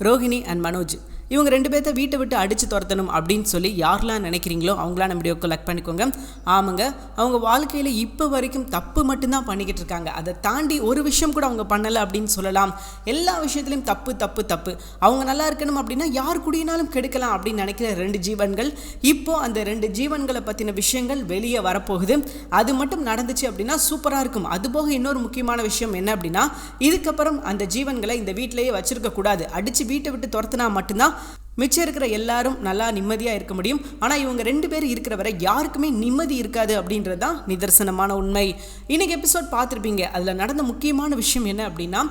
Rohini and Manoj. இவங்க ரெண்டு பேர்த்த வீட்டை விட்டு அடித்து துரத்தணும் அப்படின்னு சொல்லி யாரெல்லாம் நினைக்கிறீங்களோ அவங்களாம் நம்ம வீடியோ கலெக்ட் பண்ணிக்கோங்க. ஆமாங்க. அவங்க வாழ்க்கையில் இப்போ வரைக்கும் தப்பு மட்டும்தான் பண்ணிக்கிட்டு இருக்காங்க. அதை தாண்டி ஒரு விஷயம் கூட அவங்க பண்ணலை அப்படின்னு சொல்லலாம். எல்லா விஷயத்துலையும் தப்பு தப்பு தப்பு. அவங்க நல்லா இருக்கணும் அப்படின்னா யார் கூடியனாலும் கெடுக்கலாம் அப்படின்னு நினைக்கிற ரெண்டு ஜீவன்கள் இப்போ அந்த ரெண்டு ஜீவன்களை பற்றின விஷயங்கள் வெளியே வரப்போகுது. அது மட்டும் நடந்துச்சு அப்படின்னா சூப்பராக இருக்கும். அதுபோக இன்னொரு முக்கியமான விஷயம் என்ன அப்படின்னா இதுக்கப்புறம் அந்த ஜீவன்களை இந்த வீட்டிலேயே வச்சுருக்கக்கூடாது. அடித்து வீட்டை விட்டு துரத்துனா மட்டும்தான் மிச்சம் இருக்கிற எல்லாரும் நல்லா நிம்மதியாக இருக்க முடியும். ஆனால் இவங்க ரெண்டு பேர் இருக்கிற வரை யாருக்குமே நிம்மதி இருக்காது அப்படின்றது தான் நிதர்சனமான உண்மை. இன்னைக்கு எபிசோட் பார்த்துருப்பீங்க. அதில் நடந்த முக்கியமான விஷயம் என்ன அப்படின்னா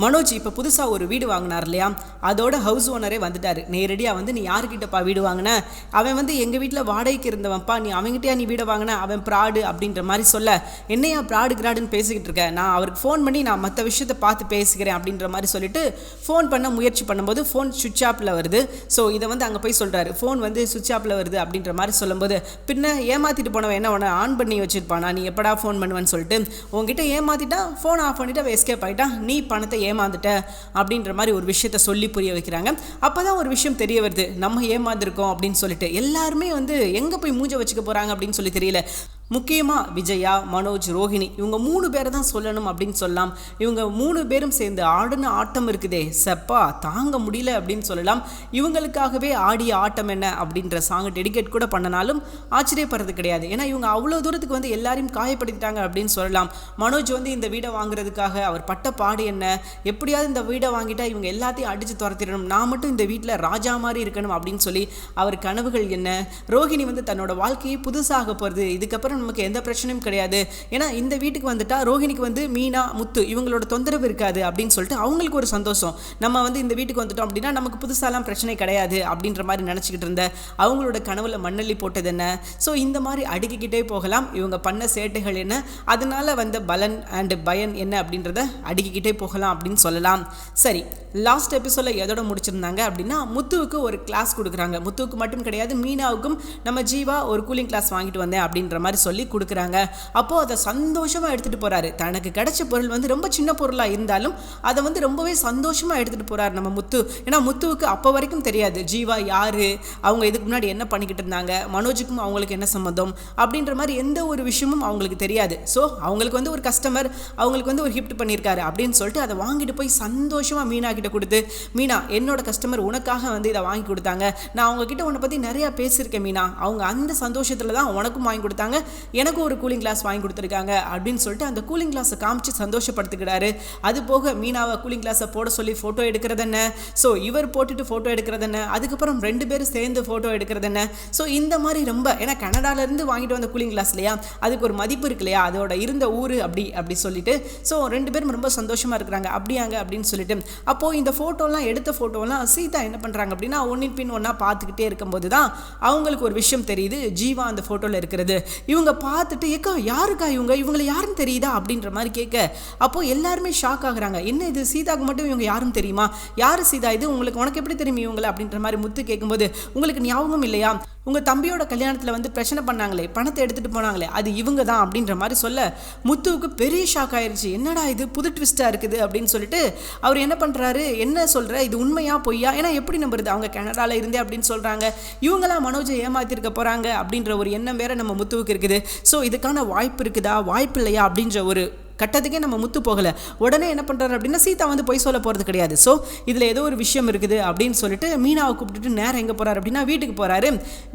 மனோஜ் இப்போ புதுசாக ஒரு வீடு வாங்கினார் இல்லையா? அதோட ஹவுஸ் ஓனரே வந்துட்டார். நேரடியாக வந்து நீ யார்கிட்டப்பா வீடு வாங்கின? அவன் வந்து எங்கள் வீட்டில் வாடகைக்கு இருந்தவன்ப்பா. நீ அவங்ககிட்டயா நீ வீடை வாங்கின? அவன் ப்ராடு அப்படின்ற மாதிரி சொல்ல என்னையா ப்ராடு கிராடுன்னு பேசிக்கிட்டு இருக்க? நான் அவருக்கு ஃபோன் பண்ணி நான் மற்ற விஷயத்தை பார்த்து பேசிக்கிறேன் அப்படின்ற மாதிரி சொல்லிட்டு ஃபோன் பண்ண முயற்சி பண்ணும்போது ஃபோன் சுவிட்ச் ஆப்பில் வருது. ஸோ இதை வந்து அங்கே போய் சொல்கிறாரு ஃபோன் வந்து சுவிட்ச் ஆப்பில் வருது அப்படின்ற மாதிரி சொல்லும்போது பின்ன ஏமாற்றிட்டு போனவன் என்ன உன ஆன் பண்ணி வச்சுருப்பானா? நீ எப்படா ஃபோன் பண்ணுவேன்னு சொல்லிட்டு உங்ககிட்ட ஏமாற்றிட்டா ஃபோன் ஆஃப் பண்ணிவிட்டு அவன் எஸ்கேப் ஆகிட்டா நீ பணத்தை ஏமாந்துட்டேன் அப்படின்ற மாதிரி ஒரு விஷயத்த சொல்லி புரிய வைக்கிறாங்க. அப்போ தான் ஒரு விஷயம் தெரிய வருது. நம்ம ஏமாந்துருக்கோம் அப்படின்னு சொல்லிட்டு. எல்லாருமே வந்து எங்கே போய் மூஞ்ச வச்சுக்க போகிறாங்க அப்படின்னு சொல்லி தெரியல. முக்கியமாக விஜயா மனோஜ் ரோஹிணி இவங்க மூணு பேரை தான் சொல்லணும் அப்படின்னு சொல்லலாம் இவங்க மூணு பேரும் சேர்ந்து ஆடின ஆட்டம் இருக்குதே. செப்பா தாங்க முடியல அப்படின்னு சொல்லலாம். இவங்களுக்காகவே ஆடிய ஆட்டம் என்ன அப்படின்ற சாங் டெடிகேட் கூட பண்ணனாலும் ஆச்சரியப்படுறது கிடையாது. ஏன்னா இவங்க அவ்வளோ தூரத்துக்கு வந்து எல்லாரையும் காயப்படுத்திட்டாங்க அப்படின்னு சொல்லலாம். மனோஜ் வந்து இந்த வீடை வாங்குறதுக்காக அவர் பட்ட பாடு என்ன? எப்படியாவது இந்த வீடை வாங்கிட்டா இவங்க எல்லாத்தையும் அடித்து துரத்திடணும். நான் மட்டும் இந்த வீட்டில் ராஜா மாதிரி இருக்கணும் அப்படின்னு சொல்லி அவர் கனவுகள் என்ன? ரோஹிணி வந்து தன்னோட வாழ்க்கையை புதுசாக போகிறது இதுக்கப்புறம் நமக்கு எந்த பிரச்சனையும் கிடையாது. ஏன்னா இந்த வீட்டுக்கு வந்துட்டா ரோஹிணிக்கு வந்து மீனா முத்து இவங்களோட தொந்தரவு இருக்காது அப்படின்னு சொல்லிட்டு அவங்களுக்கு ஒரு சந்தோஷம். நம்ம வந்து இந்த வீட்டுக்கு வந்துட்டோம் அப்படின்னா நமக்கு புதுசாலாம் பிரச்சனை கிடையாது அப்படின்ற மாதிரி நினச்சிக்கிட்டு இருந்த அவங்களோட கனவுல மண்ணள்ளி போட்டது என்ன? ஸோ இந்த மாதிரி அடுக்கிக்கிட்டே போகலாம். இவங்க பண்ண சேட்டைகள் என்ன? அதனால வந்த பலன் அண்ட் பயன் என்ன அப்படின்றத அடுக்கிக்கிட்டே போகலாம் அப்படின்னு சொல்லலாம். சரி லாஸ்ட் எபிசோடில் எதோட முடிச்சிருந்தாங்க அப்படின்னா முத்துவுக்கு ஒரு கிளாஸ் கொடுக்குறாங்க. முத்துவுக்கு மட்டும் கிடையாது மீனாவுக்கும் நம்ம ஜீவா ஒரு கூலிங் கிளாஸ் வாங்கிட்டு வந்தேன் அப்படின்ற மாதிரி சொல்லி கொடுக்குறாங்க. அப்போது அதை சந்தோஷமாக எடுத்துகிட்டு போகிறாரு தனக்கு கிடைச்ச பொருள் வந்து ரொம்ப சின்ன பொருளாக இருந்தாலும் அதை வந்து ரொம்பவே சந்தோஷமாக எடுத்துகிட்டு போகிறாரு நம்ம முத்து. ஏன்னா முத்துவுக்கு அப்போ வரைக்கும் தெரியாது. ஜீவா யார்? அவங்க இதுக்கு முன்னாடி என்ன பண்ணிக்கிட்டு இருந்தாங்க? மனோஜுக்கும் அவங்களுக்கு என்ன சம்மந்தம் அப்படின்ற மாதிரி எந்த ஒரு விஷயமும் அவங்களுக்கு தெரியாது. ஸோ அவங்களுக்கு வந்து ஒரு கஸ்டமர் அவங்களுக்கு வந்து ஒரு கிஃப்ட் பண்ணியிருக்காரு அப்படின்னு சொல்லிட்டு அதை வாங்கிட்டு போய் சந்தோஷமாக மீனா கிட்ட கொடுத்து மீனா என்னோட கஸ்டமர் உனக்காக வந்து இதை வாங்கி கொடுத்தாங்க. நான் அவங்க கிட்ட உன்னை பற்றி நிறையா பேசியிருக்கேன் மீனா. அவங்க அந்த சந்தோஷத்தில் தான் உனக்கும் வாங்கி கொடுத்தாங்க. எனக்கும் ஒரு கூலிங் கிளாஸ் வாங்கி கொடுத்துருக்காங்க அப்படின்னு சொல்லிட்டு அந்த கூலிங் கிளாஸை காமிச்சு சந்தோஷப்படுத்துக்கிறாரு அது போக மீனாவை கூலிங் கிளாஸை போட சொல்லி ஃபோட்டோ எடுக்கிறது என்ன? ஸோ இவர் போட்டுட்டு ஃபோட்டோ எடுக்கிறது என்ன? அதுக்கப்புறம் ரெண்டு பேரும் சேர்ந்து ஃபோட்டோ எடுக்கிறது என்ன? ஸோ இந்த மாதிரி ரொம்ப ஏன்னா கனடாலேருந்து வாங்கிட்டு வந்த கூலிங் கிளாஸ் இல்லையா? அதுக்கு ஒரு மதிப்பு இருக்கு இல்லையா? அதோட இருந்த ஊர் அப்படி அப்படி சொல்லிட்டு. ஸோ ரெண்டு பேரும் ரொம்ப சந்தோஷமாக இருக்கிறாங்க. அப்படியாங்க? அப்படின்னு சொல்லிட்டு. அப்போது இந்த ஃபோட்டோலாம் எடுத்த ஃபோட்டோலாம் சீதா என்ன பண்ணுறாங்க அப்படின்னா ஒன்றின் பின் ஒன்றா பார்த்துக்கிட்டே இருக்கும்போது தான் அவங்களுக்கு ஒரு விஷயம் தெரியுது. ஜீவா அந்த ஃபோட்டோவில் இருக்கிறது. இவங்க இவங்க பார்த்துட்டு ஏக்கா யாருக்கா இவங்க? இவங்களை யாருன்னு தெரியுதா? அப்படின்ற மாதிரி கேட்க அப்போது எல்லாருமே ஷாக் ஆகுறாங்க. என்ன இது? சீதாக்கு மட்டும் இவங்க யாரும் தெரியுமா? யார் சீதா இது? உங்களுக்கு உனக்கு எப்படி தெரியும் இவங்களை? அப்படின்ற மாதிரி முத்து கேட்கும்போது உங்களுக்கு ஞாபகம் இல்லையா? உங்கள் தம்பியோட கல்யாணத்தில் வந்து பிரச்சனை பண்ணாங்களே பணத்தை எடுத்துகிட்டு போனாங்களே அது இவங்க தான் அப்படின்ற மாதிரி சொல்ல முத்துவுக்கு பெரிய ஷாக் ஆயிடுச்சு என்னடா இது? புது ட்விஸ்ட்டாக இருக்குது அப்படின்னு சொல்லிட்டு அவர் என்ன பண்ணுறாரு என்ன சொல்கிற இது உண்மையா பொய்யா? ஏன்னா எப்படி நம்புறது? அவங்க கனடாவில் இருந்தே அப்படின்னு சொல்கிறாங்க இவங்களாம் மனோஜை ஏமாத்திருக்க போகிறாங்க அப்படின்ற ஒரு எண்ணம் வேற நம்ம முத்துவுக்கு இருக்குது. ஸோ இதுக்கான வாய்ப்பு இருக்குதா? வாய்ப்பு இல்லையா? அப்படின்ற ஒரு கட்டத்துக்கே நம்ம முத்து போகலை. உடனே என்ன பண்ணுறாரு அப்படின்னா சீதா வந்து பொய் சொல்ல போகிறது கிடையாது. ஸோ இதில் ஏதோ ஒரு விஷயம் இருக்குது அப்படின்னு சொல்லிட்டு மீனாவை கூப்பிட்டுட்டு நேரம் எங்கே போகிறாரு அப்படின்னா வீட்டுக்கு போகிறாரு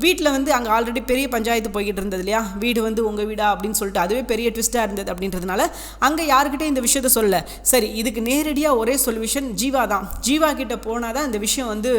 வீட்டில் வந்து அங்கே ஆல்ரெடி பெரிய பஞ்சாயத்து போய்கிட்டு இருந்தது இல்லையா? வீடு வந்து உங்கள் வீடா அப்படின்னு சொல்லிட்டு அதுவே பெரிய ட்விஸ்ட்டாக இருந்தது அப்படின்றதுனால அங்கே யாருக்கிட்டே இந்த விஷயத்த சொல்ல சரி இதுக்கு நேரடியாக ஒரே சொல்யூஷன் ஜீவா தான். ஜீவா கிட்டே போனால் தான் இந்த விஷயம் வந்து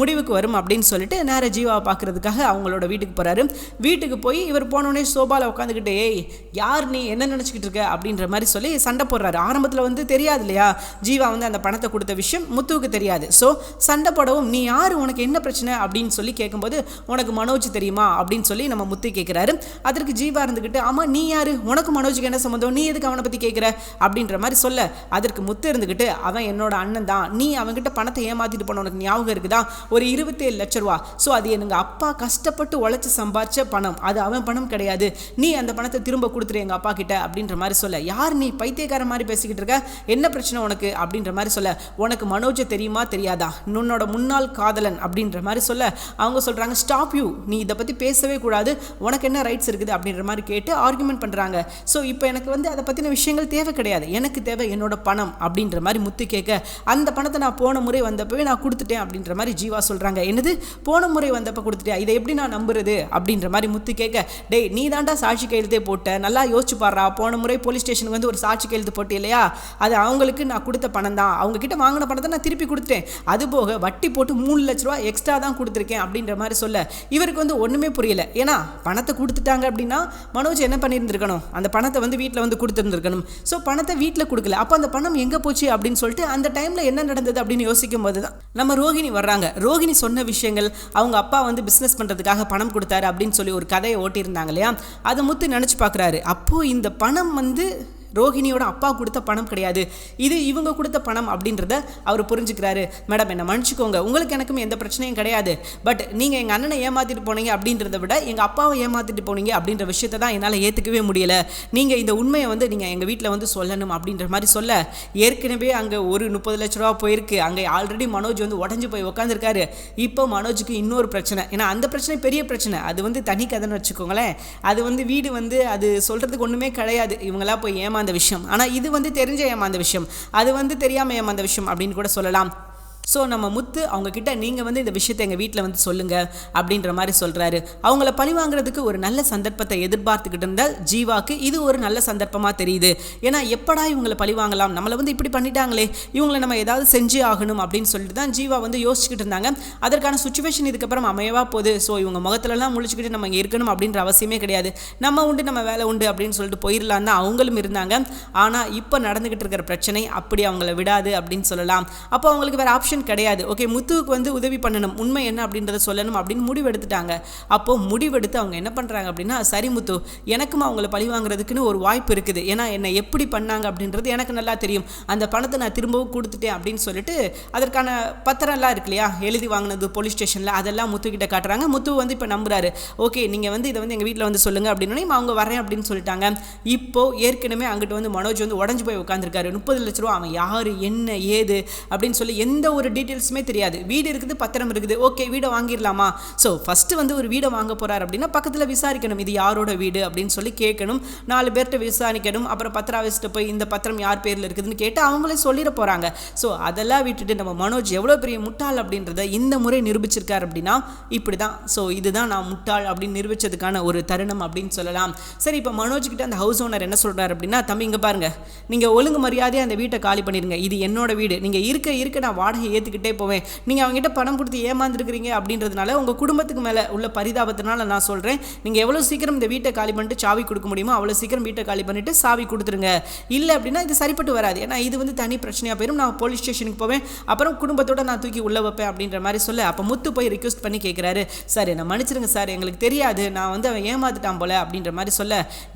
முடிவுக்கு வரும் அப்படின்னு சொல்லிட்டு நேர ஜீவாவை பார்க்குறதுக்காக அவங்களோட வீட்டுக்கு போகிறாரு வீட்டுக்கு போய் இவர் போனோடனே சோபாவில் உட்காந்துக்கிட்டே ஏய் யார் நீ? என்ன நினச்சிக்கிட்டு இருக்க? அப்படின்ற மாதிரி சொல்லி சண்டை போடுறாரு. ஆரம்பத்தில் வந்து தெரியாது இல்லையா ஜீவா வந்து அந்த பணத்தை கொடுத்த விஷயம் முத்துவுக்கு தெரியாது. ஸோ சண்டை போடவும் நீ யார்? உனக்கு என்ன பிரச்சனை? அப்படின்னு சொல்லி கேட்கும்போது உனக்கு மனோஜ் தெரியுமா? அப்படின்னு சொல்லி நம்ம முத்து கேட்குறாரு அதற்கு ஜீவா இருந்துக்கிட்டு ஆமாம் நீ யார்? உனக்கு மனோஜுக்கு என்ன சம்மந்தம் நீ எதுக்கு அவனை பற்றி கேட்குற அப்படின்ற மாதிரி சொல்ல அதற்கு முத்து இருந்துக்கிட்டு அவன் என்னோட அண்ணன் தான். நீ அவன்கிட்ட பணத்தை ஏமாற்றிட்டு போன உனக்கு ஞாபகம் இருக்குதா? ஒரு இருபத்தேழு லட்ச ரூபா. ஸோ அது எங்கள் அப்பா கஷ்டப்பட்டு உழைச்சி சம்பாரிச்ச பணம். அது அவன் பணம் கிடையாது. நீ அந்த பணத்தை திரும்ப கொடுத்துரு எங்கள் அப்பா கிட்ட அப்படின்ற மாதிரி சொல்ல. யார் யார் நீ பைத்தியக்கார மாதிரி பேசிக்கிட்டு இருக்க? என்ன பிரச்சனை உனக்கு? அப்படின்ற மாதிரி சொல்ல. உனக்கு மனோஜை தெரியுமா? தெரியாதா? உன்னோட முன்னாள் காதலன் அப்படின்ற மாதிரி சொல்ல. அவங்க சொல்கிறாங்க ஸ்டாப் யூ நீ இதை பற்றி பேசவே கூடாது. உனக்கு என்ன ரைட்ஸ் இருக்குது? அப்படின்ற மாதிரி கேட்டு ஆர்குமெண்ட் பண்ணுறாங்க ஸோ இப்போ எனக்கு வந்து அதை பற்றின விஷயங்கள் தேவை கிடையாது. எனக்கு தேவை என்னோட பணம் அப்படின்ற மாதிரி முத்து கேட்க அந்த பணத்தை நான் போன முறை வந்தப்பவே நான் கொடுத்துட்டேன். அப்படின்ற மாதிரி ஜீவா சொல்கிறாங்க என்னது? போன முறை வந்தப்போ கொடுத்துட்டேன் இதை எப்படி நான் நம்புறது? அப்படின்ற மாதிரி முத்து கேட்க டேய் நீ தாண்டா சாட்சி கையெழுத்தே போட்ட. நல்லா யோசிச்சு பாடுறா போன முறை போலீஸ் ஸ்டேஷனுக்கு வந்து ஒரு சாட்சி கையெழுத்து போட்டு இல்லையா? அது அவங்களுக்கு நான் கொடுத்த பணம் தான் அவங்க கிட்ட வாங்கின பணத்தை நான் திருப்பி கொடுத்துட்டேன். அது போக வட்டி போட்டு மூணு லட்ச ரூபா எக்ஸ்ட்ரா தான் கொடுத்துருக்கேன் அப்படின்ற மாதிரி சொல்ல. இவருக்கு வந்து ஒன்றுமே புரியல. ஏன்னா பணத்தை கொடுத்துட்டாங்க அப்படின்னா மனோஜ் என்ன பண்ணியிருந்திருக்கணும்? அந்த பணத்தை வந்து வீட்டில் வந்து கொடுத்துருந்துருக்கணும். ஸோ பணத்தை வீட்டில் கொடுக்கல. அப்போ அந்த பணம் எங்கே போச்சு அப்படின்னு சொல்லிட்டு அந்த டைமில் என்ன நடந்தது அப்படின்னு யோசிக்கும் போது தான் நம்ம ரோகிணி வர்றாங்க. ரோஹிணி சொன்ன விஷயங்கள் அவங்க அப்பா வந்து பிஸ்னஸ் பண்ணுறதுக்காக பணம் கொடுத்தாரு அப்படின்னு சொல்லி ஒரு கதையை ஓட்டியிருந்தாங்க இல்லையா? அதை முத்து நினச்சி பார்க்குறாரு அப்போது இந்த பணம் வந்து ரோஹிணியோட அப்பா கொடுத்த பணம் கிடையாது. இது இவங்க கொடுத்த பணம் அப்படின்றத அவர் புரிஞ்சுக்கிறாரு. மேடம் என்னை மன்னிச்சுக்கோங்க. உங்களுக்கு எனக்கும் எந்த பிரச்சனையும் கிடையாது. பட் நீங்கள் எங்கள் அண்ணனை ஏமாற்றிட்டு போனீங்க அப்படின்றத விட எங்கள் அப்பாவை ஏமாற்றிட்டு போனீங்க அப்படின்ற விஷயத்தை தான் என்னால் ஏற்றுக்கவே முடியல. நீங்கள் இந்த உண்மையை வந்து நீங்கள் எங்கள் வீட்டில் வந்து சொல்லணும் அப்படின்ற மாதிரி சொல்ல. ஏற்கனவே அங்கே ஒரு முப்பது லட்ச ரூபா போயிருக்கு. அங்கே ஆல்ரெடி மனோஜ் வந்து உடஞ்சி போய் உட்காந்துருக்காரு இப்போ மனோஜுக்கு இன்னொரு பிரச்சனை. ஏன்னா அந்த பிரச்சனை பெரிய பிரச்சனை. அது வந்து தனி கதைன்னு வச்சுக்கோங்களேன். அது வந்து வீடு வந்து அது சொல்கிறதுக்கு ஒன்றுமே கிடையாது. இவங்களாம் போய் ஏமாந்த விஷயம். ஆனால் இது வந்து தெரிஞ்ச ஏமாந்த விஷயம். அது வந்து தெரியாமல் ஏமாந்த விஷயம் அப்படின்னு கூட சொல்லலாம். ஸோ நம்ம முத்து அவங்கக்கிட்ட நீங்கள் வந்து இந்த விஷயத்தை எங்கள் வீட்டில் வந்து சொல்லுங்கள் அப்படின்ற மாதிரி சொல்கிறாரு அவங்கள பழி வாங்குறதுக்கு ஒரு நல்ல சந்தர்ப்பத்தை எதிர்பார்த்துக்கிட்டு இருந்தால் ஜீவாக்கு இது ஒரு நல்ல சந்தர்ப்பமாக தெரியுது. ஏன்னா எப்படா இவங்களை பழி வாங்கலாம்? நம்மளை வந்து இப்படி பண்ணிட்டாங்களே. இவங்களை நம்ம ஏதாவது செஞ்சே ஆகணும் அப்படின்னு சொல்லிட்டு தான் ஜீவா வந்து யோசிச்சுக்கிட்டு இருந்தாங்க. அதற்கான சுச்சுவேஷன் இதுக்கப்புறம் அமையவா போகுது. ஸோ இவங்க முகத்துலலாம் முழிச்சுக்கிட்டு நம்ம இங்கே இருக்கணும் அப்படின்ற அவசியமே கிடையாது. நம்ம உண்டு நம்ம வேலை உண்டு அப்படின்னு சொல்லிட்டு போயிடலாம் தான் அவங்களும் இருந்தாங்க. ஆனால் இப்போ நடந்துக்கிட்டு இருக்கிற பிரச்சனை அப்படி அவங்கள விடாது அப்படின்னு சொல்லலாம். அப்போ அவங்களுக்கு வேறு ஆப்ஷன் கிடையாது. ஓகே முத்துவுக்கு வந்து உதவி பண்ணணும். உண்மை என்ன அப்படின்றத சொல்லணும் அப்படின்னு முடிவெடுத்துட்டாங்க. அப்போது முடிவெடுத்து அவங்க என்ன பண்ணுறாங்க அப்படின்னா சரி முத்து எனக்கும் அவங்கள பழி வாங்குறதுக்குன்னு ஒரு வாய்ப்பு இருக்குது. ஏன்னா என்னை எப்படி பண்ணாங்க அப்படின்றது எனக்கு நல்லா தெரியும். அந்த பணத்தை நான் திரும்பவும் கொடுத்துட்டேன் அப்படின்னு சொல்லிட்டு அதற்கான பத்திரம்லாம் இருக்கு இல்லையா? எழுதி வாங்கினது போலீஸ் ஸ்டேஷனில் அதெல்லாம் முத்து கிட்ட காட்டுறாங்க. முத்து வந்து இப்போ நம்புறாரு. ஓகே நீங்கள் வந்து இதை வந்து எங்கள் வீட்டில் வந்து சொல்லுங்கள் அப்படின்னு அவங்க வரேன் அப்படின்னு சொல்லிட்டாங்க. இப்போ ஏற்கனவே அங்கிட்டு வந்து மனோஜ் வந்து உடஞ்சு போய் உட்காந்துருக்காரு முப்பது லட்ச ரூபா அவன் யார் என்ன ஏது அப்படின்னு சொல்லி எந்த ஒரு டீட்டெயில்ஸுமே தெரியாது. வீடு இருக்குது பத்திரம் இருக்குது. ஓகே வீடை வாங்கிடலாமா? ஸோ ஃபஸ்ட்டு வந்து ஒரு வீடை வாங்க போகிறார் அப்படின்னா பக்கத்தில் விசாரிக்கணும். இது யாரோட வீடு அப்படின்னு சொல்லி கேட்கணும். நாலு பேர்கிட்ட விசாரிக்கணும். அப்புறம் பத்திரம் ஆஃபீஸ்ட்டு போய் இந்த பத்திரம் யார் பேரில் இருக்குதுன்னு கேட்டு அவங்களே சொல்லிட போகிறாங்க ஸோ அதெல்லாம் விட்டுட்டு நம்ம மனோஜ் எவ்வளோ பெரிய முட்டாள் அப்படின்றத இந்த முறை நிரூபிச்சிருக்கார் அப்படின்னா இப்படி தான் ஸோ இதுதான் நான் முட்டாள் அப்படின்னு நிரூபிச்சதுக்கான ஒரு தருணம் அப்படின்னு சொல்லலாம். சரி இப்போ மனோஜ் கிட்ட அந்த ஹவுஸ் ஓனர் என்ன சொல்கிறார் அப்படின்னா தம்பி இங்கே பாருங்க. நீங்கள் ஒழுங்கு மரியாதையாக அந்த வீட்டை காலி பண்ணிடுங்க. இது என்னோட வீடு. நீங்கள் இருக்க இருக்க நான் வாடகை ஏற்றுக்கிட்டே போவேன். நீங்கள் அவங்ககிட்ட பணம் கொடுத்து ஏமாந்துருக்கிறீங்க அப்படின்றதுனால உங்கள் குடும்பத்துக்கு மேலே உள்ள பரிதாபத்தினால நான் சொல்கிறேன் நீங்கள் எவ்வளோ சீக்கிரம் இந்த வீட்டை காலி பண்ணிட்டு சாவி கொடுக்க முடியுமோ அவ்வளோ சீக்கிரம் வீட்டை காலி பண்ணிட்டு சாவி கொடுத்துருங்க. இல்லை அப்படின்னா இது சரிப்பட்டு வராது. ஏன்னா இது வந்து தனி பிரச்சனையாக போயிடும் நான் போலீஸ் ஸ்டேஷனுக்கு போவேன். அப்புறம் குடும்பத்தோட நான் தூக்கி உள்ளே வைப்பேன் அப்படின்ற மாதிரி சொல்ல. அப்போ முத்து போய் ரிக்வஸ்ட் பண்ணி கேட்குறாரு சார் என்ன மன்னிச்சிருங்க சார். எங்களுக்கு தெரியாது. நான் வந்து அவன் ஏமாத்துட்டான் போல அப்படின்ற மாதிரி சொல்ல.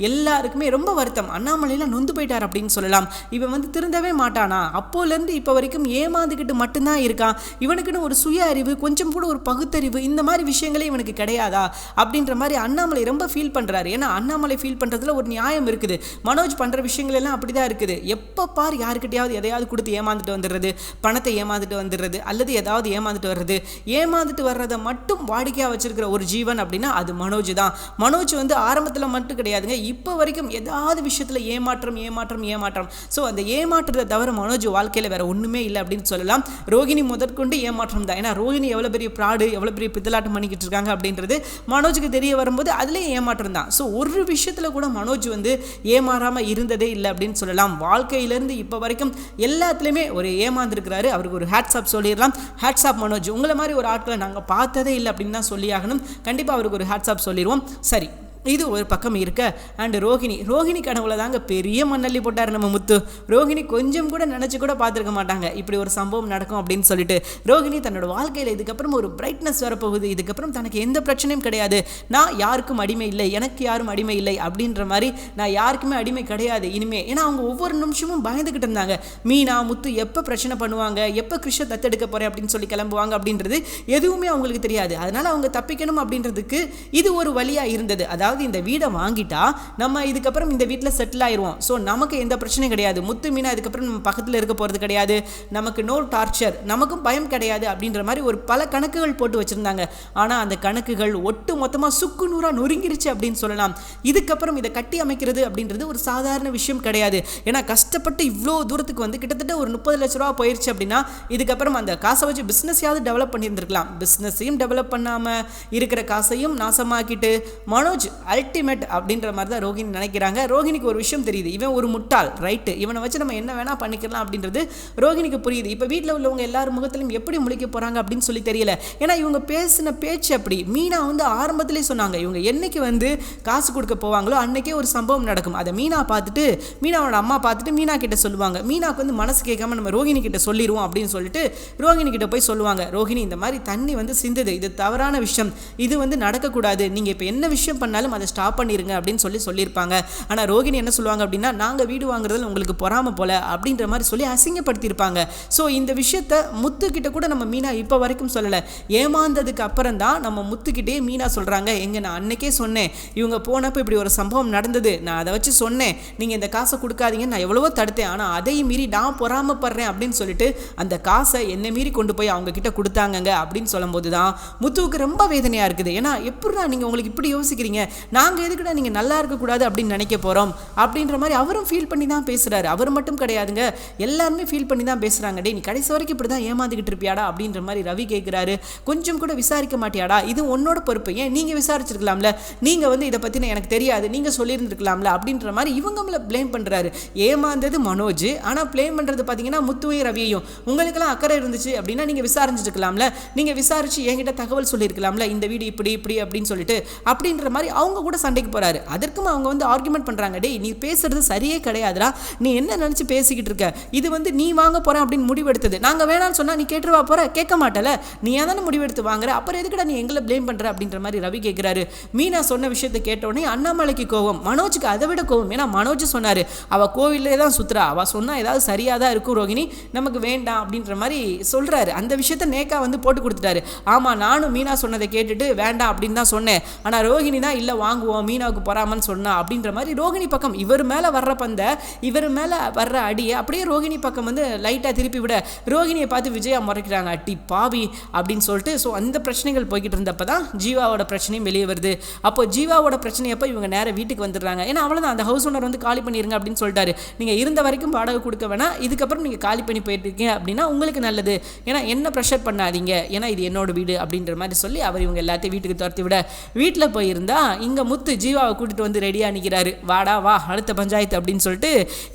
எல்லாருக்குமே ரொம்ப வருத்தம். அண்ணாமலையில் நொந்து போயிட்டார் அப்படின்னு சொல்லலாம். இவன் வந்து திருந்தவே மாட்டானா? அப்போலேருந்து இப்போ வரைக்கும் ஏமாந்துக்கிட்டு மட்டும்தான் இருக்கான். இவனுக்குன்னு ஒரு சுய அறிவு கொஞ்சம் கூட ஒரு பகுத்தறிவு இந்த மாதிரி விஷயங்களே இவனுக்கு கிடையாதா? அப்படின்ற மாதிரி அண்ணாமலை ரொம்ப ஃபீல் பண்ணுறாரு ஏன்னா அண்ணாமலை ஃபீல் பண்ணுறதுல ஒரு நியாயம் இருக்குது. மனோஜ் பண்ணுற விஷயங்கள் எல்லாம் அப்படி தான் இருக்குது. எப்போ பார் யாருக்கிட்டையாவது எதையாவது கொடுத்து ஏமாந்துட்டு வந்துடுறது? பணத்தை ஏமாந்துட்டு வந்துடுறது? அல்லது ஏதாவது ஏமாந்துட்டு வர்றது? ஏமாந்துட்டு வர்றதை மட்டும் வாடிக்கையாக வச்சிருக்கிற ஒரு ஜீவன் அப்படின்னா அது மனோஜ் தான். மனோஜ் வந்து ஆரம்பத்தில் மட்டும் கிடையாதுங்க. இப்போ வரைக்கும் ஏதாவது விஷயத்தில் ஏமாற்றம் ஏமாற்றம் ஏமாற்றம். ஸோ அந்த ஏமாற்றத்தை தவிர மனோஜ் வாழ்க்கையில் வேற ஒன்றுமே இல்லை அப்படின்னு சொல்லலாம். ரோஹிணி முதற்கொண்டு ஏமாற்றம் தான். ஏன்னா ரோஹிணி எவ்வளோ பெரிய ப்ராடு எவ்வளோ பெரிய பித்தலாட்டம் பண்ணிக்கிட்டு இருக்காங்க அப்படின்றது மனோஜுக்கு தெரிய வரும்போது அதுலேயே ஏமாற்றம் தான். ஸோ ஒரு விஷயத்தில் கூட மனோஜ் வந்து ஏமாறாமல் இருந்ததே இல்லை அப்படின்னு சொல்லலாம். வாழ்க்கையிலேருந்து இப்போ வரைக்கும் எல்லாத்துலேயுமே ஒரு ஏமாந்துருக்கிறாரு. அவருக்கு ஒரு ஹேட்ஸ்அப் சொல்லிடலாம். Hats off Manoj. உங்களை மாதிரி ஒரு ஆட்களை நாங்கள் பார்த்ததே இல்லை அப்படின்னு தான் சொல்லி ஆகணும். கண்டிப்பாக அவருக்கு ஒரு ஹேட்ஸ்அப் சொல்லிடுவோம். சரி. இது ஒரு பக்கம் இருக்க. அண்ட் ரோஹிணி ரோஹிணி கனவுல தாங்க பெரிய மண்ணள்ளி போட்டார் நம்ம முத்து. ரோஹிணி கொஞ்சம் கூட நினச்சி கூட பார்த்துருக்க மாட்டாங்க. இப்படி ஒரு சம்பவம் நடக்கும் அப்படின்னு சொல்லிட்டு ரோஹிணி தன்னோட வாழ்க்கையில் இதுக்கப்புறம் ஒரு பிரைட்னஸ் வரப்போகுது. இதுக்கப்புறம் தனக்கு எந்த பிரச்சனையும் கிடையாது. நான் யாருக்கும் அடிமை இல்லை. எனக்கு யாரும் அடிமை இல்லை அப்படின்ற மாதிரி நான் யாருக்குமே அடிமை கிடையாது. இனிமே ஏன்னா அவங்க ஒவ்வொரு நிமிஷமும் பயந்துக்கிட்டு இருந்தாங்க. மீனா முத்து எப்போ பிரச்சனை பண்ணுவாங்க? எப்போ கிருஷ்ண தத்தெடுக்க போகிறேன் அப்படின்னு சொல்லி கிளம்புவாங்க அப்படின்றது எதுவுமே அவங்களுக்கு தெரியாது. அதனால் அவங்க தப்பிக்கணும் அப்படின்றதுக்கு இது ஒரு வழியாக இருந்தது. அதாவது யாராவது இந்த வீடை வாங்கிட்டா நம்ம இதுக்கப்புறம் இந்த வீட்டில் செட்டில் ஆயிடுவோம் ஸோ நமக்கு எந்த பிரச்சனையும் கிடையாது. முத்து மீனா இதுக்கப்புறம் நம்ம பக்கத்தில் இருக்க போகிறது கிடையாது. நமக்கு நோ டார்ச்சர் நமக்கும் பயம் கிடையாது அப்படின்ற மாதிரி ஒரு பல கணக்குகள் போட்டு வச்சுருந்தாங்க. ஆனால் அந்த கணக்குகள் ஒட்டு மொத்தமாக சுக்கு நூறாக நொறுங்கிருச்சு அப்படின்னு சொல்லலாம். இதுக்கப்புறம் இதை கட்டி அமைக்கிறது அப்படின்றது ஒரு சாதாரண விஷயம் கிடையாது. ஏன்னா கஷ்டப்பட்டு இவ்வளோ தூரத்துக்கு வந்து கிட்டத்தட்ட ஒரு முப்பது லட்ச ரூபா போயிருச்சு அப்படின்னா இதுக்கப்புறம் அந்த காசை வச்சு பிஸ்னஸையாவது டெவலப் பண்ணியிருந்திருக்கலாம். பிஸ்னஸையும் டெவலப் பண்ணாமல் இருக்கிற காசையும் நாசமாக்கிட்டு மனோஜ் அல்டிமேட் அப்படின்ற மாதிரி தான் ரோஹிணி நினைக்கிறாங்க. ரோஹிணிக்கு ஒரு விஷயம் தெரியுது. இவன் ஒரு முட்டாள் ரைட்டு இவனை வச்சு நம்ம என்ன வேணால் பண்ணிக்கலாம் அப்படின்றது ரோஹிணிக்கு புரியுது. இப்போ வீட்டில் உள்ளவங்க எல்லார் முகத்திலும் எப்படி முழிக்க போகிறாங்க அப்படின்னு சொல்லி தெரியல. ஏன்னா இவங்க பேசின பேச்சு அப்படி. மீனா வந்து ஆரம்பத்திலே சொன்னாங்க இவங்க என்னைக்கு வந்து காசு கொடுக்க போவாங்களோ அன்றைக்கே ஒரு சம்பவம் நடக்கும். அதை மீனா பார்த்துட்டு மீனாவோட அம்மா பார்த்துட்டு மீனா கிட்ட சொல்லுவாங்க. மீனாக்கு வந்து மனசு கேட்காம நம்ம ரோஹிணி கிட்ட சொல்லிடுவோம் அப்படின்னு சொல்லிட்டு ரோஹிணி கிட்ட போய் சொல்லுவாங்க. ரோஹிணி இந்த மாதிரி தண்ணி வந்து சிந்துது. இது தவறான விஷயம். இது வந்து நடக்கக்கூடாது. நீங்கள் இப்போ என்ன விஷயம் பண்ணாலும் அதை ஸ்டாப் பண்ணிடுங்க அப்படின்னு சொல்லி சொல்லியிருப்பாங்க. ஆனால் ரோகிணி என்ன சொல்லுவாங்க அப்படின்னா நாங்கள் வீடு வாங்குறதுல உங்களுக்கு பொறாமல் போல அப்படின்ற மாதிரி சொல்லி அசிங்கப்படுத்தியிருப்பாங்க. ஸோ இந்த விஷயத்த முத்துக்கிட்ட கூட நம்ம மீனா இப்போ வரைக்கும் சொல்லலை. ஏமாந்ததுக்கு அப்புறம் தான் நம்ம முத்துக்கிட்டே மீனா சொல்கிறாங்க எங்கே நான் அன்னைக்கே சொன்னேன். இவங்க போனப்போ இப்படி ஒரு சம்பவம் நடந்தது. நான் அதை வச்சு சொன்னேன். நீங்கள் இந்த காசை கொடுக்காதீங்கன்னு நான் எவ்வளவோ தடுத்தேன். ஆனால் அதையும் மீறி நான் பொறாமப்படுறேன் அப்படின்னு சொல்லிட்டு அந்த காசை என்னை மீறி கொண்டு போய் அவங்க கிட்ட கொடுத்தாங்கங்க அப்படின்னு சொல்லும்போது தான் முத்துவுக்கு ரொம்ப வேதனையாக இருக்குது. ஏன்னா எப்படிடா நீங்கள் உங்களுக்கு இப்படி யோசிக்கிறீங்க? நாங்கள் எதுக்குடா நீங்கள் நல்லா இருக்கக்கூடாது அப்படின்னு நினைக்க போகிறோம் அப்படின்ற மாதிரி அவரும் ஃபீல் பண்ணி தான் பேசுகிறாரு அவர் மட்டும் கிடையாதுங்க. எல்லாருமே ஃபீல் பண்ணி தான் பேசுகிறாங்க டே நீ கடைசி வரைக்கும் இப்படி தான் ஏமாந்துக்கிட்டு இருப்பியாடா அப்படின்ற மாதிரி ரவி கேட்குறாரு கொஞ்சம் கூட விசாரிக்க மாட்டியாடா? இது உன்னோட பொறுப்பு. ஏன்? நீங்கள் விசாரிச்சிருக்கலாம்ல. நீங்கள் வந்து இதை பற்றின எனக்கு தெரியாது. நீங்கள் சொல்லியிருந்துருக்கலாம்ல அப்படின்ற மாதிரி இவங்கள ப்ளேம் பண்ணுறாரு ஏமாந்தது மனோஜ். ஆனால் ப்ளேம் பண்ணுறது பார்த்தீங்கன்னா முத்துவையும் ரவியையும். உங்களுக்கெல்லாம் அக்கறை இருந்துச்சு அப்படின்னா நீங்கள் விசாரிச்சிருக்கலாம்ல. நீங்கள் விசாரிச்சு என்கிட்ட தகவல் சொல்லியிருக்கலாம்ல. இந்த வீடு இப்படி இப்படி அப்படின்னு சொல்லிட்டு அப்படின்ற மாதிரி அவங்க கூட சண்டைக்கு போகிறாரு அதற்கும் அவங்க வந்து ஆர்குமெண்ட் பண்ணுறாங்க டேய் நீ பேசுறது சரியே கிடையாதுடா. நீ என்ன நினச்சி பேசிக்கிட்டு இருக்க? இது வந்து நீ வாங்க போகிறேன் அப்படின்னு முடிவெடுத்தது. நாங்கள் வேணாம்னு சொன்னால் நீ கேட்டுருவா போகிற கேட்க மாட்டல. நீ தானே முடிவெடுத்து வாங்குற? அப்புறம் எதுக்குடா நீ எங்களை ப்ளேம் பண்ணுற அப்படின்ற மாதிரி ரவி கேட்குறாரு மீனா சொன்ன விஷயத்தை கேட்டோடனே அண்ணாமலைக்கு கோவம். மனோஜுக்கு அதை விட கோவம். ஏன்னா மனோஜ் சொன்னார் அவள் கோவிலே தான் சுத்துறா. அவள் சொன்னால் ஏதாவது சரியாக தான் இருக்கும் ரோகிணி. நமக்கு வேண்டாம் அப்படின்ற மாதிரி சொல்கிறாரு அந்த விஷயத்த நேக்கா வந்து போட்டு கொடுத்துட்டாரு. ஆமாம் நானும் மீனா சொன்னதை கேட்டுட்டு வேண்டாம் அப்படின்னு தான் சொன்னேன். ஆனால் ரோஹிணி தான் இல்லை வாங்குவோம் மீனாவுக்கு பொறாமன்னு சொன்னா அப்படின்ற மாதிரி ரோகிணி பக்கம் இவர் மேலே வர்ற பந்த இவர் மேலே வர்ற அடியை அப்படியே ரோகிணி பக்கம் வந்து லைட்டாக திருப்பி விட ரோகிணியை பார்த்து விஜயா முறைக்கிறாங்க. அட்டி பாவி அப்படின்னு சொல்லிட்டு ஸோ அந்த பிரச்சனைகள் போய்கிட்டு இருந்தப்போ தான் ஜீவாவோட பிரச்சனையும் வெளியே வருது. அப்போ ஜீவாவோட பிரச்சனையப்போ இவங்க நேராக வீட்டுக்கு வந்துடுறாங்க. ஏன்னா அவ்வளோதான் அந்த ஹவுஸ் ஓனர் வந்து காலி பண்ணிருங்க அப்படின்னு சொல்லிட்டாரு. நீங்கள் இருந்த வரைக்கும் வாடகை கொடுக்க வேணாம் இதுக்கப்புறம் நீங்கள் காலி பண்ணி போயிட்டுருக்கீங்க அப்படின்னா உங்களுக்கு நல்லது. ஏன்னா என்ன ப்ரெஷர் பண்ணாதீங்க. ஏன்னா இது என்னோட வீடு அப்படின்ற மாதிரி சொல்லி அவர் இவங்க எல்லாத்தையும் வீட்டுக்கு துரத்தி விட வீட்டில் போயிருந்தா இங்கே முத்து ஜீவாவை கூட்டிகிட்டு வந்து ரெடியாக நிற்கிறாரு வாடா வா அடுத்த பஞ்சாயத்து அப்படின்னு சொல்லிட்டு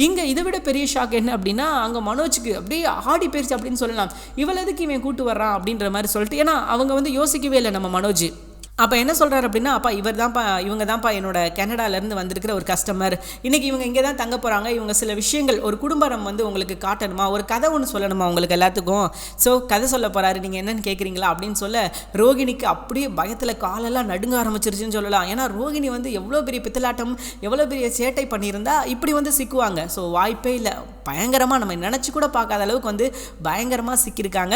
இங்கே இதை விட பெரிய ஷாக் என்ன அப்படின்னா அங்கே மனோஜுக்கு அப்படியே ஆடி போயிடுச்சு அப்படின்னு சொல்லலாம். இவ்வளோதுக்கு இவன் கூட்டு வர்றான் அப்படின்ற மாதிரி சொல்லிட்டு ஏன்னா அவங்க வந்து யோசிக்கவே இல்லை நம்ம மனோஜ். அப்போ என்ன சொல்கிறார் அப்படின்னா அப்பா இவர் தான்ப்பா இவங்க தான்ப்பா என்னோட கனடாலேருந்து வந்திருக்கிற ஒரு கஸ்டமர் இன்றைக்கி இவங்க இங்கே தான் தங்க போகிறாங்க இவங்க சில விஷயங்கள் ஒரு குடும்பம் வந்து உங்களுக்கு காட்டணுமா? ஒரு கதை ஒன்று சொல்லணுமா உங்களுக்கு எல்லாத்துக்கும்? ஸோ கதை சொல்ல போகிறாரு நீங்கள் என்னென்னு கேட்குறீங்களா அப்படின்னு சொல்ல ரோகிணிக்கு அப்படியே பயத்தில் காலெல்லாம் நடுங்க ஆரம்பிச்சிருச்சுன்னு சொல்லலாம். ஏன்னா ரோகிணி வந்து எவ்வளோ பெரிய பித்தலாட்டம் எவ்வளோ பெரிய சேட்டை பண்ணியிருந்தா இப்படி வந்து சிக்குவாங்க. ஸோ வாய்ப்பே இல்லை. பயங்கரமாக நம்ம நினச்சி கூட பார்க்காத அளவுக்கு வந்து பயங்கரமாக சிக்கியிருக்காங்க.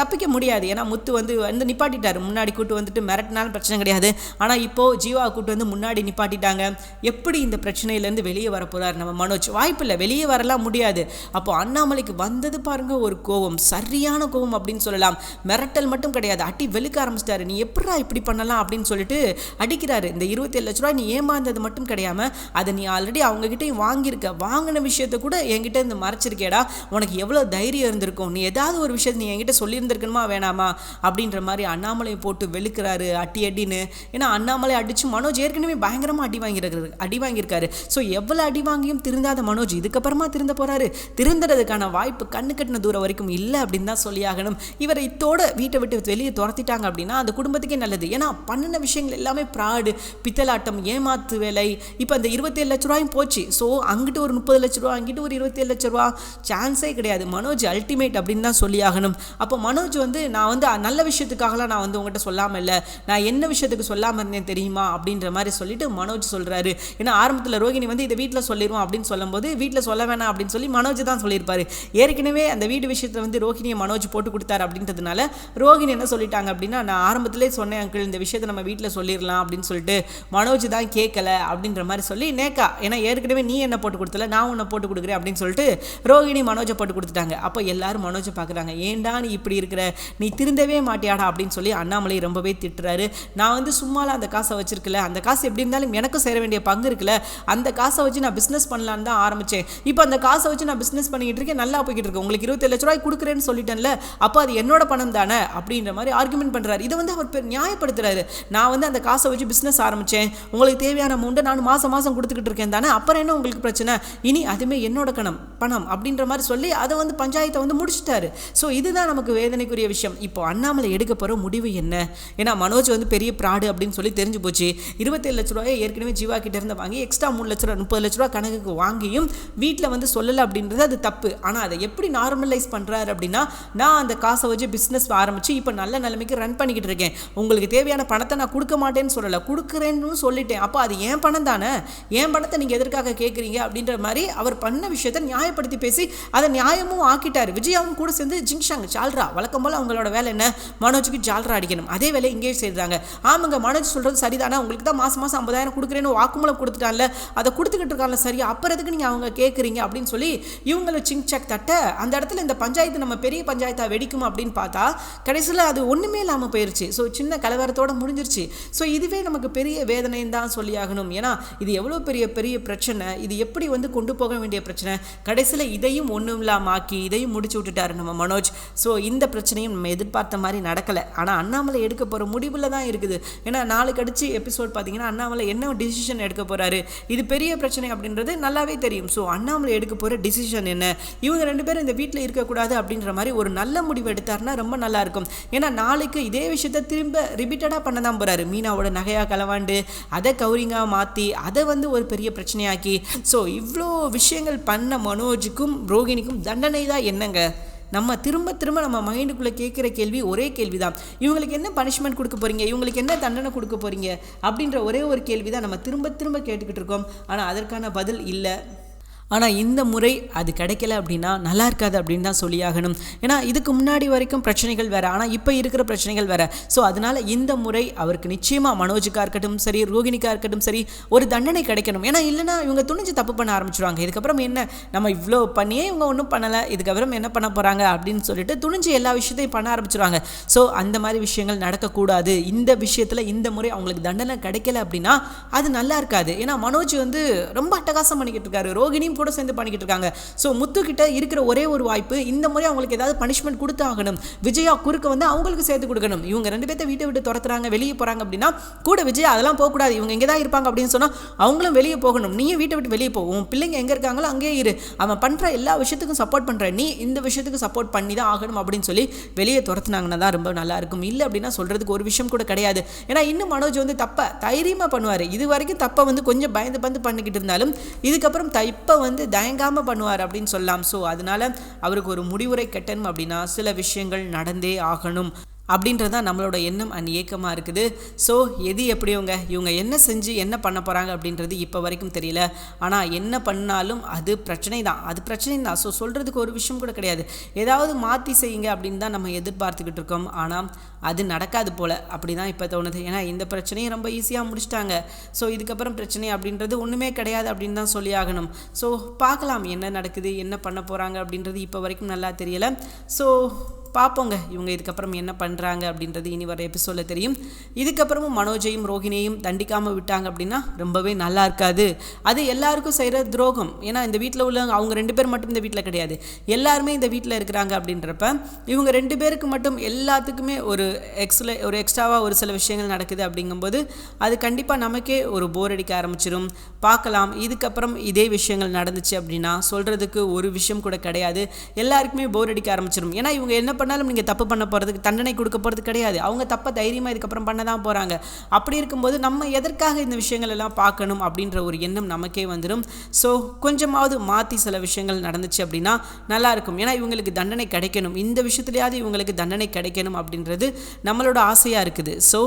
தப்பிக்க முடியாது. ஏன்னா முத்து வந்து வந்து நிப்பாட்டிட்டார். முன்னாடி கூட்டு வந்துட்டு மிரட்டினாலும் பிரச்சனை கிடையாது. ஆனால் இப்போது ஜீவா கூட்டு வந்து முன்னாடி நிப்பாட்டிட்டாங்க. எப்படி இந்த பிரச்சனையிலேருந்து வெளியே வரப்போகிறார் நம்ம மனோஜ்? வாய்ப்பு இல்லை வெளியே வரலாம் முடியாது. அப்போ அண்ணாமலைக்கு வந்தது பாருங்க ஒரு கோவம் சரியான கோவம் அப்படின்னு சொல்லலாம். மிரட்டல் மட்டும் கிடையாது. அடி வெளுக்க ஆரம்பிச்சிட்டாரு. நீ எப்படா இப்படி பண்ணலாம்? அப்படின்னு சொல்லிட்டு அடிக்கிறாரு. இந்த இருபத்தேழு லட்ச ரூபாய் நீ ஏமாந்தது மட்டும் கிடையாம அதை நீ ஆல்ரெடி அவங்ககிட்டையும் வாங்கியிருக்க. வாங்கின விஷயத்த கூட என்கிட்ட இருந்து மறைச்சிருக்கேடா. உனக்கு எவ்வளோ தைரியம் இருந்திருக்கும்? நீ ஏதாவது ஒரு விஷயத்தை நீ என்கிட்ட சொல்லியிருந்திருக்கணுமா? வேணாமா? அப்படின்ற மாதிரி அண்ணாமலையை போட்டு வெளுக்கிறாரு அட்டி. அடின்னு. ஏன்னா அண்ணாமலை அடிச்சு மனோஜ் ஏற்கனவே பயங்கரமாக அடி வாங்கியிருக்காரு அடி வாங்கியிருக்காரு. ஸோ எவ்வளோ அடி வாங்கியும் திருந்தாத மனோஜ் இதுக்கப்புறமா திருந்த போறாரு. திருந்துறதுக்கான வாய்ப்பு கண்ணு கட்டின தூரம் வரைக்கும் இல்லை அப்படின்னு தான் சொல்லியாகணும் இவரை இத்தோட வீட்டை விட்டு வெளியே துரத்திட்டாங்க அப்படின்னா அந்த குடும்பத்துக்கே நல்லது. ஏன்னா பண்ணின விஷயங்கள் எல்லாமே ப்ராடு பித்தலாட்டம் ஏமாத்து வேலை. இப்போ அந்த இருபத்தேழு லட்ச ரூபாயும் போச்சு. ஸோ அங்கிட்டு ஒரு முப்பது லட்ச ரூபா அங்கிட்டு ஒரு இருபத்தேழு லட்ச ரூபா சான்ஸே கிடையாது. மனோஜ் அல்டிமேட் அப்படின்னு தான் சொல்லியாகணும் அப்போ மனோஜ் வந்து நான் வந்து நல்ல விஷயத்துக்காகலாம் நான் வந்து உங்கள்கிட்ட சொல்லாமல் இல்லை. நான் என்ன விஷயத்துக்கு சொல்லாமல் இருந்தேன் தெரியுமா அப்படின்ற மாதிரி சொல்லிட்டு மனோஜ் சொல்கிறாரு ஏன்னா ஆரம்பத்தில் ரோகிணி வந்து இதை வீட்டில் சொல்லிடுவோம் அப்படின்னு சொல்லும்போது வீட்டில் சொல்ல வேணாம் அப்படின்னு சொல்லி மனோஜ் தான் சொல்லியிருப்பாரு. ஏற்கனவே அந்த வீடு விஷயத்தில் வந்து ரோகிணியை மனோஜ் போட்டு கொடுத்தாரு அப்படின்றதுனால ரோகிணி என்ன சொல்லிட்டாங்க அப்படின்னா நான் ஆரம்பத்திலே சொன்னேன் அங்கிள் இந்த விஷயத்தை நம்ம வீட்டில் சொல்லிடலாம் அப்படின்னு சொல்லிட்டு மனோஜ் தான் கேட்கல அப்படின்ற மாதிரி சொல்லி நேக்கா ஏன்னா ஏற்கனவே நீ என்ன போட்டு கொடுத்தல நான் உன்னை போட்டு கொடுக்குறேன் அப்படின்னு சொல்லிட்டு ரோகிணி மனோஜை போட்டு கொடுத்துட்டாங்க. அப்போ எல்லாரும் மனோஜை பார்க்குறாங்க ஏன்டா நீ இப்படி இருக்கிற? நீ திருந்தவே மாட்டியாடா? அப்படின்னு சொல்லி அண்ணாமலை ரொம்பவே திட்டுறாரு. நான் வந்து சும்மாலாம் அந்த காசை வச்சிருக்கல. அந்த காசு எப்படி இருந்தாலும் எனக்கும் சேர வேண்டிய பங்கு இருக்குல்ல. அந்த காசை வச்சு நான் பிஸ்னஸ் பண்ணலான்னு தான் ஆரம்பித்தேன் இப்போ அந்த காசை வச்சு நான் பிஸ்னஸ் பண்ணிக்கிட்டு இருக்கேன். நல்லா போய்கிட்டு இருக்கேன் உங்களுக்கு இருபத்தி லட்ச ரூபாய் கொடுக்குறேன்னு சொல்லிட்டேன்ல. அப்போ அது என்னோட பணம் தானே? அப்படின்ற மாதிரி ஆர்குமெண்ட் பண்ணுறாரு இதை வந்து அவர் பெ- நியாயப்படுத்துறாரு. நான் வந்து அந்த காசை வச்சு பிஸ்னஸ் ஆரம்பித்தேன் உங்களுக்கு தேவையான அமௌண்ட்டை நான் மாதம் மாதம் கொடுத்துக்கிட்டு இருக்கேன் தானே? அப்புறம் என்ன உங்களுக்கு பிரச்சனை? இனி அதுவுமே என்னோட கணம் பணம் அப்படின்ற மாதிரி சொல்லி அதை வந்து பஞ்சாயத்தை வந்து முடிச்சிட்டாரு. ஸோ இதுதான் நமக்கு வேதனைக்குரிய விஷயம். இப்போ அண்ணாமலை எடுக்க போகிற முடிவு என்ன? ஏன்னா மனோஜ் வந்து பெரிய ப்ராடு அப்படின்னு சொல்லி தெரிஞ்சு போச்சு. இருபத்தேழு லட்ச ரூபாயை ஏற்கனவே ஜீவா கிட்ட வாங்கி எக்ஸ்ட்ரா மூணு லட்ச ரூபா முப்பது லட்ச ரூபா கணக்குக்கு வாங்கியும் வீட்டில் வந்து சொல்லலை அப்படின்றது அது தப்பு. ஆனால் அதை எப்படி நார்மலைஸ் பண்ணுறாரு அப்படின்னா நான் அந்த காசை வச்சு பிஸ்னஸ் ஆரம்பித்து இப்போ நல்ல நிலைமைக்கு ரன் பண்ணிக்கிட்டு இருக்கேன். உங்களுக்கு தேவையான பணத்தை நான் கொடுக்க மாட்டேன்னு சொல்லலை. கொடுக்குறேன்னு சொல்லிட்டேன். அப்போ அது ஏன் பணம் தானே? ஏன் பணத்தை நீங்கள் எதற்காக கேட்குறீங்க அப்படின்ற மாதிரி அவர் பண்ண விஷயத்தை நியாயப்படுத்தி பேசி அதை நியாயமும் ஆக்கிட்டார். விஜயாவும் கூட சேர்ந்து ஜிங்ஷாங்க ஜால்ரா வழக்கம் போல் அவங்களோட வேலை என்ன? மனோஜுக்கு ஜால்ரா அடிக்கணும். அதே வேலையை இங்கேயும் செய்கிறாங்க ஆமாங்க மனோஜ் சொல்கிறது சரிதானே? உங்களுக்கு தான் மாதம் மாதம் ஐம்பதாயிரம் கொடுக்குறேன்னு வாக்குமூலம் கொடுத்துட்டான்ல அதை கொடுத்துக்கிட்டு இருக்கான்ல சரியா? அப்புறம் எதுக்கு நீங்கள் அவங்க கேட்குறீங்க அப்படின்னு சொல்லி இவங்களை சிங் சக் தட்ட அந்த இடத்துல இந்த பஞ்சாயத்து நம்ம பெரிய பஞ்சாயத்தாக வெடிக்கும் அப்படின்னு பார்த்தா கடைசியில் அது ஒன்றுமே இல்லாமல் போயிருச்சு. ஸோ சின்ன கலவரத்தோட முடிஞ்சிருச்சு. ஸோ இதுவே நமக்கு பெரிய வேதனைன்னு தான் சொல்லியாகணும் ஏன்னா இது எவ்வளோ பெரிய பெரிய பிரச்சனை? இது எப்படி வந்து கொண்டு போக வேண்டிய பிரச்சனை? கடைசியில் இதையும் ஒன்றும் இல்லாமல் ஆக்கி இதையும் முடிச்சு விட்டுட்டாரு நம்ம மனோஜ். ஸோ இந்த பிரச்சனையும் நம்ம எதிர்பார்த்த மாதிரி நடக்கலை. ஆனால் அண்ணாமலை எடுக்க போகிற முடிவில் தான் இருக்குது. ஏன்னா நாளைக்கு அடிச்சு எபிசோட் பார்த்தீங்கன்னா அண்ணாமலை என்ன டிசிஷன் எடுக்க போகிறாரு இது பெரிய பிரச்சனை அப்படின்றது நல்லாவே தெரியும். ஸோ அண்ணாமலை எடுக்க போகிற டிசிஷன் என்ன? இவங்க ரெண்டு பேரும் இந்த வீட்டில் இருக்கக்கூடாது அப்படின்ற மாதிரி ஒரு நல்ல முடிவு எடுத்தாருன்னா ரொம்ப நல்லா இருக்கும். ஏன்னா நாளைக்கு இதே விஷயத்த திரும்ப ரிப்பீட்டடாக பண்ண தான் போகிறாரு மீனாவோட நகையாக கலவாண்டு அதை கௌரிங்காக மாற்றி அதை வந்து ஒரு பெரிய பிரச்சனையாக்கி. ஸோ இவ்வளோ விஷயங்கள் பண்ண மனோஜுக்கும் ரோகிணிக்கும் தண்டனை தான் என்னங்க? நம்ம திரும்ப திரும்ப நம்ம மைண்டுக்குள்ளே கேட்குற கேள்வி ஒரே கேள்வி தான் இவங்களுக்கு என்ன பனிஷ்மெண்ட் கொடுக்க போகிறீங்க இவங்களுக்கு என்ன தண்டனை கொடுக்க போகிறீங்க அப்படின்ற ஒரே ஒரு கேள்வி தான் நம்ம திரும்ப திரும்ப கேட்டுக்கிட்டு இருக்கோம். ஆனால் அதற்கான பதில் இல்லை. ஆனால் இந்த முறை அது கிடைக்கல அப்படின்னா நல்லா இருக்காது அப்படின்னு தான் சொல்லியாகணும் ஏன்னா இதுக்கு முன்னாடி வரைக்கும் பிரச்சனைகள் வேறு ஆனால் இப்போ இருக்கிற பிரச்சனைகள் வேறு. ஸோ அதனால் இந்த முறை அவருக்கு நிச்சயமாக மனோஜுக்காக இருக்கட்டும் சரி ரோகிணிக்காக இருக்கட்டும் சரி ஒரு தண்டனை கிடைக்கணும். ஏன்னா இல்லைன்னா இவங்க துணிஞ்சு தப்பு பண்ண ஆரம்பிச்சிருவாங்க. இதுக்கப்புறம் என்ன? நம்ம இவ்வளோ பண்ணியே இவங்க ஒன்றும் பண்ணலை இதுக்கப்புறம் என்ன பண்ண போகிறாங்க அப்படின்னு சொல்லிட்டு துணிஞ்சு எல்லா விஷயத்தையும் பண்ண ஆரம்பிச்சிருவாங்க. ஸோ அந்த மாதிரி விஷயங்கள் நடக்கக்கூடாது. இந்த விஷயத்தில் இந்த முறை அவங்களுக்கு தண்டனை கிடைக்கல அப்படின்னா அது நல்லா இருக்காது. ஏன்னா மனோஜ் வந்து ரொம்ப அட்டகாசம் பண்ணிக்கிட்டு இருக்காரு. ரோகிணியும் கூட சேர்ந்து பண்ணிக்கிட்டு இருக்காங்க. ஸோ முத்து கிட்ட இருக்கிற ஒரே ஒரு வாய்ப்பு இந்த முறை அவங்களுக்கு ஏதாவது பனிஷ்மெண்ட் கொடுத்து ஆகணும் விஜயா குறுக்க வந்து அவங்களுக்கு சேர்த்து கொடுக்கணும். இவங்க ரெண்டு பேர்த்த வீட்டை விட்டு துரத்துறாங்க வெளியே போகிறாங்க அப்படின்னா கூட விஜயா அதெல்லாம் போகக்கூடாது. இவங்க இங்கே தான் இருப்பாங்க அப்படின்னு சொன்னால் அவங்களும் வெளியே போகணும். நீயும் வீட்டை விட்டு வெளியே போ. உன் பிள்ளைங்க எங்கே இருக்காங்களோ அங்கேயே இரு. அவன் பண்ணுற எல்லா விஷயத்துக்கும் சப்போர்ட் பண்ணுற நீ இந்த விஷயத்துக்கு சப்போர்ட் பண்ணி தான் ஆகணும் அப்படின்னு சொல்லி வெளியே துரத்துனாங்கன்னா தான் ரொம்ப நல்லா இருக்கும். இல்லை அப்படின்னா சொல்கிறதுக்கு ஒரு விஷயம் கூட கிடையாது. ஏன்னா இன்னும் மனோஜ் வந்து தப்பை தைரியமாக பண்ணுவார். இது வரைக்கும் தப்பை வந்து கொஞ்சம் பயந்து பயந்து பண்ணிக்கிட்டு இருந்தாலும் இதுக்கப்புறம் தப்பை வந்து தயங்காமல் பண்ணுவார் அப்படின்னு சொல்லலாம் ஸோ அதனால அவருக்கு ஒரு முடிவுரை கட்டணும் அப்படின்னா சில விஷயங்கள் நடந்தே ஆகணும். அப்படின்றது தான் நம்மளோட எண்ணம் அண்ட் ஏக்கமாக இருக்குது. ஸோ எது எப்படியோங்க? இவங்க என்ன செஞ்சு என்ன பண்ண போகிறாங்க அப்படின்றது இப்போ வரைக்கும் தெரியல. ஆனால் என்ன பண்ணாலும் அது பிரச்சனை தான் அது பிரச்சனை தான் ஸோ சொல்கிறதுக்கு ஒரு விஷயம் கூட கிடையாது. ஏதாவது மாற்றி செய்யுங்க அப்படின்னு தான் நம்ம எதிர்பார்த்துக்கிட்டு இருக்கோம். ஆனால் அது நடக்காது போல். அப்படி தான் இப்போ தோணுது. ஏன்னா இந்த பிரச்சனையும் ரொம்ப ஈஸியாக முடிச்சிட்டாங்க. ஸோ இதுக்கப்புறம் பிரச்சனை அப்படின்றது ஒன்றுமே கிடையாது அப்படின்னு தான் சொல்லி ஆகணும். ஸோ பார்க்கலாம் என்ன நடக்குது என்ன பண்ண போகிறாங்க அப்படின்றது இப்போ வரைக்கும் நல்லா தெரியலை. ஸோ பார்ப்போங்க இவங்க இதுக்கப்புறம் என்ன பண்ணுறாங்க அப்படின்றது இனி வர எபிசோடில் தெரியும். இதுக்கப்புறமும் மனோஜையும் ரோஹிணியையும் தண்டிக்காமல் விட்டாங்க அப்படின்னா ரொம்பவே நல்லா இருக்காது. அது எல்லாருக்கும் செய்கிற துரோகம். ஏன்னா இந்த வீட்டில் உள்ளவங்க அவங்க ரெண்டு பேர் மட்டும் இந்த வீட்டில் கிடையாது. எல்லாருமே இந்த வீட்டில் இருக்கிறாங்க அப்படின்றப்ப இவங்க ரெண்டு பேருக்கு மட்டும் எல்லாத்துக்குமே ஒரு எக்ஸ்ல ஒரு எக்ஸ்ட்ராவாக ஒரு சில விஷயங்கள் நடக்குது அப்படிங்கும்போது அது கண்டிப்பாக நமக்கே ஒரு போர் அடிக்க ஆரம்பிச்சிடும் பார்க்கலாம். இதுக்கப்புறம் இதே விஷயங்கள் நடந்துச்சு அப்படின்னா சொல்கிறதுக்கு ஒரு விஷயம் கூட கிடையாது. எல்லாருக்குமே போர் அடிக்க ஆரம்பிச்சிடும் ஏன்னா இவங்க என்ன பண்ணாலும் நீங்கள் தப்பு பண்ண போகிறதுக்கு தண்டனை கொடுக்க போகிறது கிடையாது. அவங்க தப்பை தைரியமாக இதுக்கப்புறம் பண்ண தான் போகிறாங்க அப்படி இருக்கும்போது நம்ம எதற்காக இந்த விஷயங்கள் எல்லாம் பார்க்கணும் அப்படின்ற ஒரு எண்ணம் நமக்கே வந்துடும் ஸோ கொஞ்சமாவது மாற்றி சில விஷயங்கள் நடந்துச்சு அப்படின்னா நல்லாயிருக்கும் ஏன்னா இவங்களுக்கு தண்டனை கிடைக்கணும். இந்த விஷயத்துலையாவது இவங்களுக்கு தண்டனை கிடைக்கணும் அப்படின்றது நம்மளோட ஆசையாக இருக்குது. ஸோ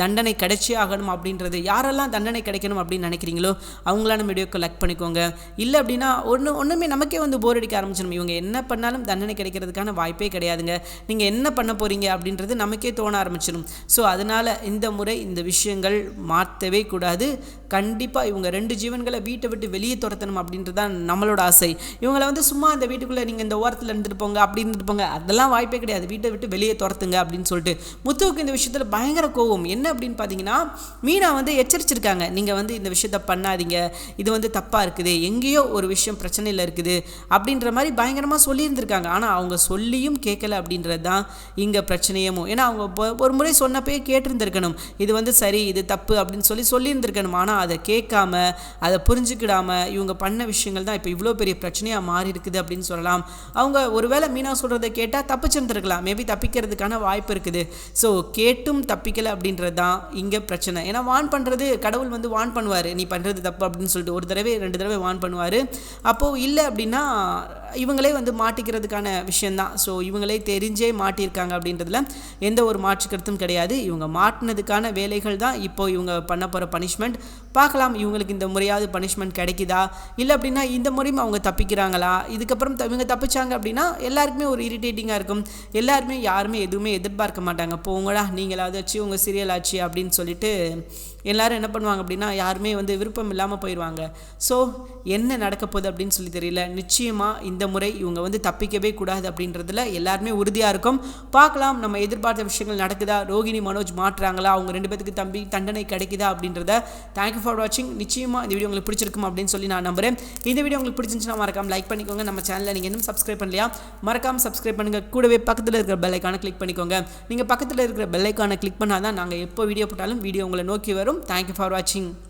தண்டனை கிடைச்சே ஆகணும் அப்படின்றது. யாரெல்லாம் தண்டனை கிடைக்கணும் அப்படின்னு நினைக்கிறீங்களோ அவங்களான வீடியோக்கு லைக் பண்ணிக்கோங்க. இல்லை அப்படின்னா ஒன்று ஒன்றுமே நமக்கே வந்து போர் அடிக்க ஆரம்பிச்சிடும் இவங்க என்ன பண்ணாலும் தண்டனை கிடைக்கிறதுக்கான வாய்ப்பே கிடையாதுங்க. நீங்கள் என்ன பண்ண போகிறீங்க அப்படின்றது நமக்கே தோண ஆரம்பிச்சிடும் ஸோ அதனால் இந்த முறை இந்த விஷயங்கள் மாற்றவே கூடாது. கண்டிப்பாக இவங்க ரெண்டு ஜீவன்களை வீட்டை விட்டு வெளியே துரத்தணும் அப்படின்றது தான் நம்மளோட ஆசை. இவங்களை வந்து சும்மா அந்த வீட்டுக்குள்ளே நீங்கள் இந்த ஓரத்தில் இருந்துட்டு போங்க அப்படி இருந்துட்டு போங்க. அதெல்லாம் வாய்ப்பே கிடையாது. வீட்டை விட்டு வெளியே துரத்துங்க அப்படின்னு சொல்லிட்டு. முத்துவுக்கு இந்த விஷயத்தில் பயங்கர கோவம். என்ன அப்படின்னு பார்த்தீங்கன்னா மீனா வந்து எச்சரிச்சிருக்காங்க. நீங்கள் வந்து இந்த விஷயத்த பண்ணாதீங்க. இது வந்து தப்பாக இருக்குது. எங்கேயோ ஒரு விஷயம் பிரச்சனையில் இருக்குது. அப்படின்ற மாதிரி பயங்கரமாக சொல்லியிருந்திருக்காங்க. ஆனால் அவங்க சொல்லியும் கேட்கல அப்படின்றது தான் இங்கே பிரச்சனையமோ. ஏன்னா அவங்க ஒரு முறை சொன்னப்பே கேட்டிருந்திருக்கணும். இது வந்து சரி இது தப்பு அப்படின்னு சொல்லி சொல்லியிருந்திருக்கணும். ஆனால் அதை கேட்காம அதை புரிஞ்சுக்கிடாம இவங்க பண்ண விஷயங்கள் தான் இப்போ இவ்வளோ பெரிய பிரச்சனையாக மாறி இருக்குது அப்படின்னு சொல்லலாம். அவங்க ஒருவேளை மீனா சொல்கிறத கேட்டால் தப்பிச்சிருந்துருக்கலாம். மேபி தப்பிக்கிறதுக்கான வாய்ப்பு இருக்குது. ஸோ கேட்டும் தப்பிக்கலை அப்படின்றது தான் இங்கே பிரச்சனை. ஏன்னா வான் பண்ணுறது கடவுள் வந்து வான் பண்ணுவார். நீ பண்ணுறது தப்பு அப்படின்னு சொல்லிட்டு ஒரு தடவை ரெண்டு தடவை வான் பண்ணுவார். அப்போது இல்லை அப்படின்னா இவங்களே வந்து மாட்டிக்கிறதுக்கான விஷயந்தான் ஸோ இவங்களே தெரிஞ்சே மாட்டியிருக்காங்க அப்படின்றதுல எந்த ஒரு மாற்று கருத்தும் கிடையாது. இவங்க மாட்டினதுக்கான வேலைகள் தான் இப்போ இவங்க பண்ண போகிற பனிஷ்மெண்ட் பார்க்கலாம் இவங்களுக்கு இந்த முறையாவது பனிஷ்மெண்ட் கிடைக்குதா? இல்லை அப்படின்னா இந்த முறையும் அவங்க தப்பிக்கிறாங்களா? இதுக்கப்புறம் த- இவங்க தப்பிச்சாங்க அப்படின்னா எல்லாருக்குமே ஒரு இரிட்டேட்டிங்காக இருக்கும். எல்லாருமே யாருமே எதுவுமே எதிர்பார்க்க மாட்டாங்க. போங்கடா நீங்களாவது வச்சு உங்கள் சீரியல் ஆச்சு அப்படின்னு சொல்லிட்டு எல்லாரும் என்ன பண்ணுவாங்க அப்படின்னா யாருமே வந்து விருப்பம் இல்லாமல் போயிடுவாங்க ஸோ என்ன நடக்க போகுது அப்படின்னு சொல்லி தெரியல. நிச்சயமாக இந்த முறை இவங்க வந்து தப்பிக்கவே கூடாது அப்படின்றதுல எல்லாருமே உறுதியாக இருக்கும். பார்க்கலாம் நம்ம எதிர்பார்த்த விஷயங்கள் நடக்குதா? ரோகிணி மனோஜ் மாற்றுறாங்களா அவங்க ரெண்டு பேத்துக்கு தம்பி தண்டனை கிடைக்குதா அப்படின்றத தேங்க்யூ ஃபார் வாட்சிங் நிச்சயமாக இந்த வீடியோ உங்களுக்கு பிடிச்சிருக்கும் அப்படின்னு சொல்லி நான் நம்புறேன். இந்த வீடியோ உங்களுக்கு பிடிச்சிருந்துச்சுன்னா மறக்காம லைக் பண்ணிக்கோங்க. நம்ம சேனலில் நீங்கள் இன்னும் சப்ஸ்கிரைப் பண்ணலையா? மறக்காம சப்ஸ்கிரைப் பண்ணுங்கள் கூடவே பக்கத்தில் இருக்கிற பெல்லைக்கான கிளிக் பண்ணிக்கோங்க. நீங்கள் பக்கத்தில் இருக்கிற பெல்லைக்கான கிளிக் பண்ணால் தான் நாங்கள் எப்போ வீடியோ போட்டாலும் வீடியோ உங்களை நோக்கி வரும். தேங்க்யூ ஃபார் வாட்சிங்